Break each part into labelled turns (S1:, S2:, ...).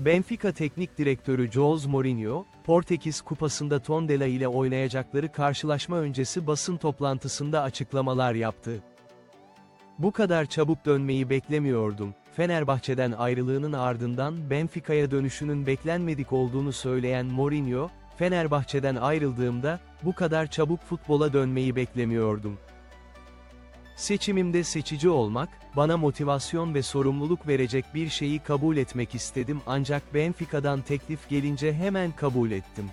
S1: Benfica Teknik Direktörü Jose Mourinho, Portekiz Kupası'nda Tondela ile oynayacakları karşılaşma öncesi basın toplantısında açıklamalar yaptı. Bu kadar çabuk dönmeyi beklemiyordum. Fenerbahçe'den ayrılığının ardından Benfica'ya dönüşünün beklenmedik olduğunu söyleyen Mourinho, Fenerbahçe'den ayrıldığımda bu kadar çabuk futbola dönmeyi beklemiyordum. Seçimimde seçici olmak, bana motivasyon ve sorumluluk verecek bir şeyi kabul etmek istedim ancak Benfica'dan teklif gelince hemen kabul ettim.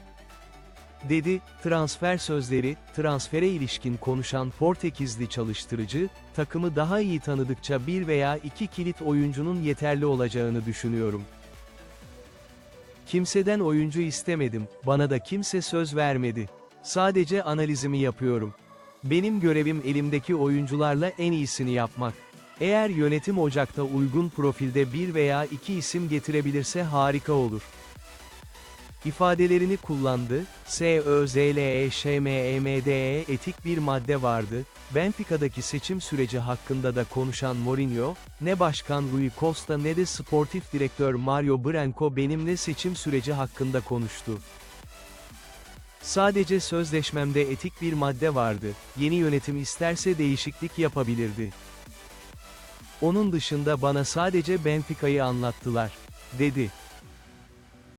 S1: Dedi, transfer sözleri, transfere ilişkin konuşan Portekizli çalıştırıcı, takımı daha iyi tanıdıkça bir veya iki kilit oyuncunun yeterli olacağını düşünüyorum. Kimseden oyuncu istemedim, bana da kimse söz vermedi. Sadece analizimi yapıyorum. Benim görevim elimdeki oyuncularla en iyisini yapmak. Eğer yönetim Ocak'ta uygun profilde bir veya iki isim getirebilirse harika olur. İfadelerini kullandı, E S-Ö-Z-L-E-Ş-M-E-M-D-E E etik bir madde vardı, Benfica'daki seçim süreci hakkında da konuşan Mourinho, ne Başkan Rui Costa ne de sportif direktör Mario Branco benimle seçim süreci hakkında konuştu. Sadece sözleşmemde etik bir madde vardı, yeni yönetim isterse değişiklik yapabilirdi. Onun dışında bana sadece Benfica'yı anlattılar, dedi.